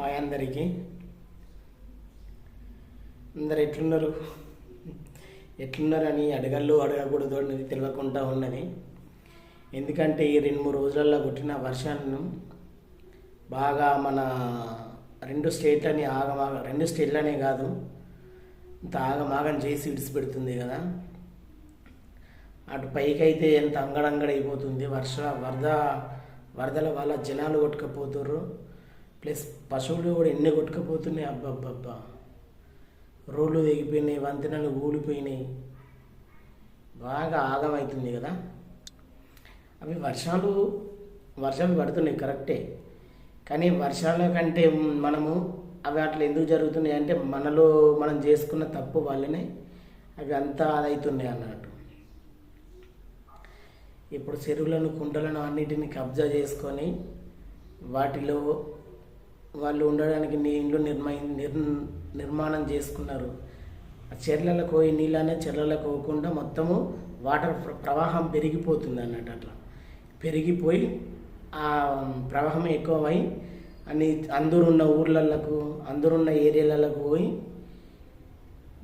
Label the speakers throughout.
Speaker 1: Hi అందరికీ. అందరు ఎట్లున్నారు? ఎట్లున్నారని అడగల్లు అడగకూడదు అనేది తెలియకుండా ఉన్నది. ఎందుకంటే ఈ రెండు మూడు రోజులలో కొట్టిన వర్షాలను బాగా మన రెండు స్టేట్లని ఆగమాగ రెండు స్టేట్లనే కాదు ఇంత ఆగమాగం చేసి విడిచిపెడుతుంది కదా. అటు పైకి అయితే ఎంత అంగడంగడైపోతుంది వర్ష వరద వరదల వల్ల జనాలు కొట్టుకపోతుర్రు. ప్లస్ పశువులు కూడా ఎన్ని కొట్టుకపోతున్నాయి. అబ్బబ్బబ్బా. రోడ్లు తెగిపోయినాయి వంతెనలు ఊడిపోయినాయి. బాగా ఆగమవుతుంది కదా. అవి వర్షాలు వర్షాలు పడుతున్నాయి కరెక్టే. కానీ వర్షాల కంటే మనము అవి అట్లా ఎందుకు జరుగుతున్నాయి అంటే మనలో మనం చేసుకున్న తప్పు వల్లనే అవి అంతా అదవుతున్నాయి అన్నట్టు. ఇప్పుడు చెరువులను కుంటలను అన్నిటిని కబ్జా చేసుకొని వాటిలో వాళ్ళు ఉండడానికి నీళ్ళు నిర్మై నిర్ నిర్మాణం చేసుకున్నారు. ఆ చెర్లలకు పోయి నీళ్ళనే చెర్లలకు పోకుండా మొత్తము వాటర్ ప్రవాహం పెరిగిపోతుంది అన్నట్టు అట్లా. పెరిగిపోయి ఆ ప్రవాహం ఎక్కువై అన్ని అందరున్న ఊర్లలకు అందరున్న ఏరియాలకు పోయి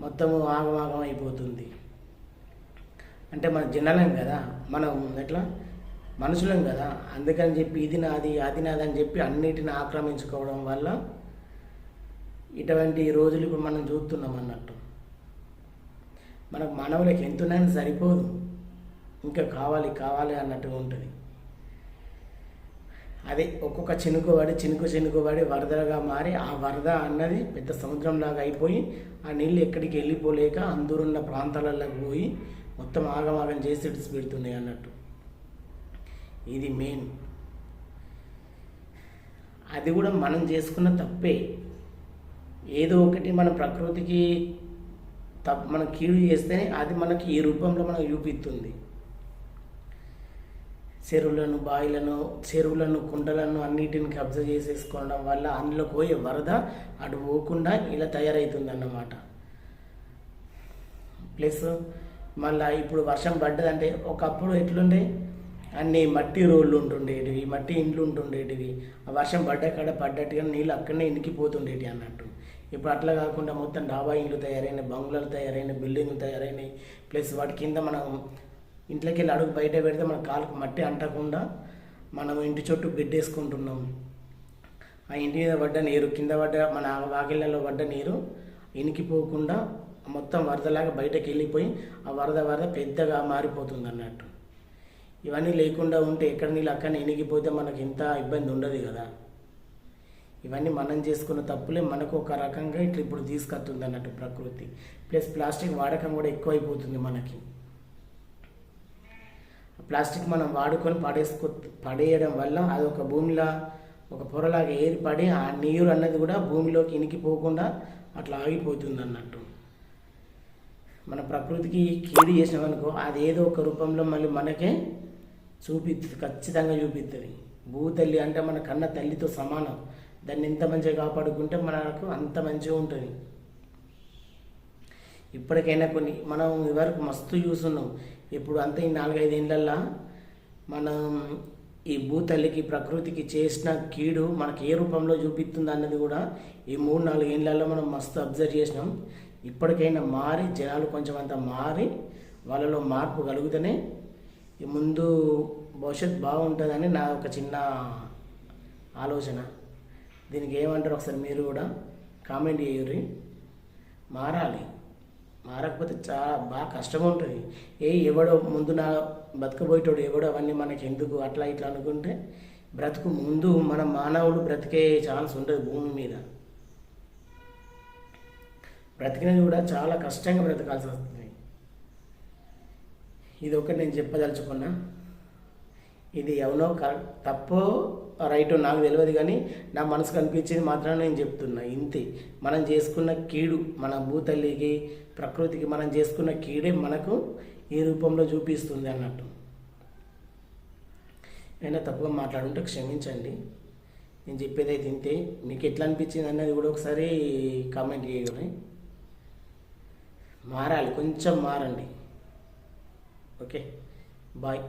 Speaker 1: మొత్తము ఆగమాగం అయిపోతుంది అంటే మన జనాలం కదా మనం ఎట్లా మనుషులం కదా. అందుకని చెప్పి ఇది నాది అది నాది అని చెప్పి అన్నిటిని ఆక్రమించుకోవడం వల్ల ఇటువంటి రోజులు ఇప్పుడు మనం చూస్తున్నాం అన్నట్టు. మనకు మానవులకి ఎంతున్నాయని సరిపోదు. ఇంకా కావాలి కావాలి అన్నట్టుగా ఉంటుంది. అదే ఒక్కొక్క చినుకు పడి చినుకు చినుకు పడి మారి ఆ వరద అన్నది పెద్ద సముద్రంలాగా అయిపోయి ఆ నీళ్ళు ఎక్కడికి వెళ్ళిపోలేక అందరున్న ప్రాంతాలలో పోయి మొత్తం ఆగమాగం చేసి పెడుతున్నాయి అన్నట్టు. ఇది మెయిన్ అది కూడా మనం చేసుకున్న తప్పే. ఏదో ఒకటి మన ప్రకృతికి తప్ప మనం కీడు చేస్తేనే అది మనకి ఈ రూపంలో మనకు చూపిస్తుంది. చెరువులను బావిలను చెరువులను కుండలను అన్నిటిని కబ్జా చేసేసుకోవడం వల్ల అందులో పోయే వరద అటు పోకుండా ఇలా తయారవుతుంది అన్నమాట ప్లస్ మళ్ళీ ఇప్పుడు వర్షం పడ్డదంటే ఒకప్పుడు ఎట్లుండే? అన్ని మట్టి రోడ్లు ఉంటుండేటివి మట్టి ఇండ్లు ఉంటుండేటివి. ఆ వర్షం పడ్డ కాడ పడ్డట్టుగా నీళ్ళు అక్కడనే ఇనికిపోతుండేటివి అన్నట్టు. ఇప్పుడు అట్లా కాకుండా మొత్తం డాబా ఇండ్లు తయారైనాయి బంగ్లాలు తయారైనాయి బిల్డింగ్లు తయారైనాయి. ప్లస్ వాటి కింద మనం ఇంట్లోకి వెళ్ళి అడుగు బయట పెడితే మన కాలుకు మట్టి అంటకుండా మనం ఇంటి చుట్టూ బిడ్డేసుకుంటున్నాం ఆ ఇంటి మీద పడ్డ నీరు కింద పడ్డ మన వాకిళ్ళలో పడ్డ నీరు ఇనికిపోకుండా మొత్తం వరదలాగా బయటకు వెళ్ళిపోయి ఆ వరద వరద పెద్దగా మారిపోతుంది అన్నట్టు. ఇవన్నీ లేకుండా ఉంటే ఎక్కడ నీళ్ళు అక్కడ ఇనిగిపోతే మనకి ఇంత ఇబ్బంది ఉండదు కదా. ఇవన్నీ మనం చేసుకున్న తప్పులే మనకు ఒక రకంగా ఇట్లా ఇప్పుడు తీసుకొస్తుంది అన్నట్టు ప్రకృతి. ప్లస్ ప్లాస్టిక్ వాడకం కూడా ఎక్కువైపోతుంది మనకి. ప్లాస్టిక్ మనం వాడుకొని పడేసుకో పడేయడం వల్ల అది ఒక భూమిలా ఒక పొరలాగా ఏర్పడి ఆ నీరు అన్నది కూడా భూమిలోకి ఇనికిపోకుండా అట్లా ఆగిపోతుంది అన్నట్టు. మన ప్రకృతికి కీడు చేసినామనుకో అది ఏదో ఒక రూపంలో మళ్ళీ మనకే చూపిస్తుంది ఖచ్చితంగా చూపిస్తుంది భూతల్లి అంటే మన కన్న తల్లితో సమానం. దాన్ని ఎంత మంచిగా కాపాడుకుంటే మనకు అంత మంచిగా ఉంటుంది. ఇప్పటికైనా కొన్ని మనం ఇవరకు మస్తు చూస్తున్నాం ఇప్పుడు అంతా ఈ నాలుగైదు ఏళ్ళల్లో మనం ఈ భూతల్లికి ప్రకృతికి చేసిన కీడు మనకి ఏ రూపంలో చూపిస్తుంది అన్నది కూడా ఈ మూడు నాలుగు ఏళ్ళల్లో మనం మస్తు అబ్జర్వ్ చేసినాం. ఇప్పటికైనా మారి జనాలు కొంచెం అంత మారి వాళ్ళలో మార్పు కలుగుతూనే ముందు భవిష్యత్ బాగుంటుందని నా ఒక చిన్న ఆలోచన. దీనికి ఏమంటారు ఒకసారి మీరు కూడా? కామెంట్ చేయరు మారాలి. మారకపోతే చాలా బాగా కష్టం ఉంటుంది ఏ ఎవడో ముందు నా బతకబోయేటోడు ఎవడో అవన్నీ మనకి ఎందుకు? అట్లా ఇట్లా అనుకుంటే బ్రతుకు ముందు మన మానవుడు బ్రతికే ఛాన్స్ ఉండదు భూమి మీద. బ్రతికినది కూడా చాలా కష్టంగా బ్రతకాల్సి వస్తుంది. ఇది ఒకటి నేను చెప్పదలుచుకున్నా. ఇది ఎవనో కరెక్ట్ తప్పో రైట్ నాకు తెలియదు కానీ నా మనసుకు అనిపించేది మాత్రం నేను చెప్తున్నా. ఇంతే. మనం చేసుకున్న కీడు మన భూతల్లికి ప్రకృతికి మనం చేసుకున్న కీడే మనకు ఈ రూపంలో చూపిస్తుంది అన్నట్టు. అయినా తప్పుగా మాట్లాడుంటే క్షమించండి. నేను చెప్పేది అయితే ఇంతే మీకు ఎట్లా అనిపించింది అన్నది కూడా ఒకసారి కామెంట్ చేయగలరు మారాలి. కొంచెం మారండి. okay. Bye.